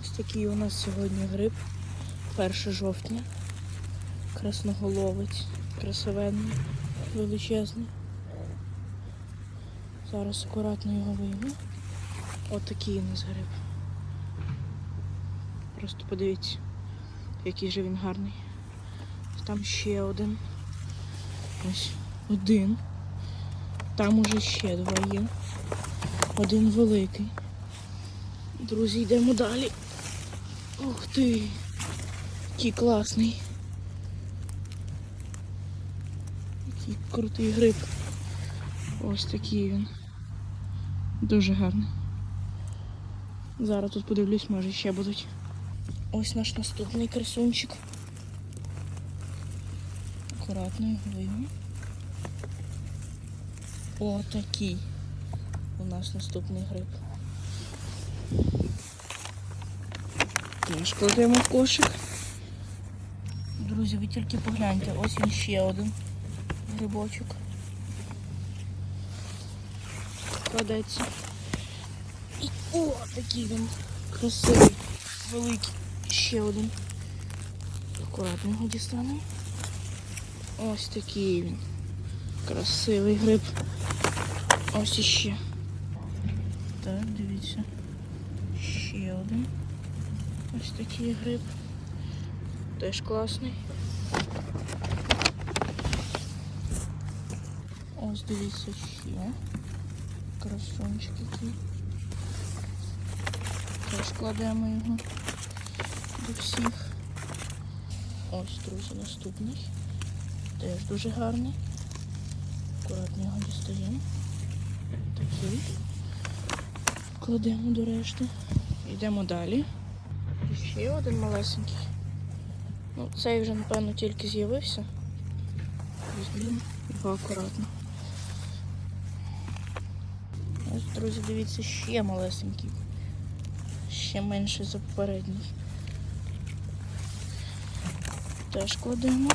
Ось такий у нас сьогодні гриб. 1 жовтня. Красноголовець. Красивенний, величезний. Зараз акуратно його вийму. Отакий у нас гриб. Просто подивіться, який же він гарний. Там ще один. Ось один. Там уже ще два є. Один великий. Друзі, йдемо далі. Ух ти! Який класний. Який крутий гриб. Ось такий він. Дуже гарний. Зараз тут подивлюсь, може ще будуть. Ось наш наступний красунчик. Акуратно його вийму. Отакий у нас наступний гриб. Теж кладемо в кошик. Друзі, ви тільки погляньте, ось він ще один грибочок. Кладеться. І о, такий він красивий, великий. Ще один. Акуратно його дістанемо. Ось такий він. Красивий гриб. Ось іще. Так, дивіться. Ще один. Ось такий гриб. Теж класний. Ось дивіться ще. Красунчик який. Теж кладемо його до всіх. Ось, друзі, наступний. Теж дуже гарний. Акуратно його дістаємо. Такий. Кладемо до решти. Йдемо далі. Ще один малесенький. Ну, цей вже, напевно, тільки з'явився. Візьмемо його акуратно. Ось, друзі, дивіться, ще малесенький. Ще менший за попередній. Теж кладемо.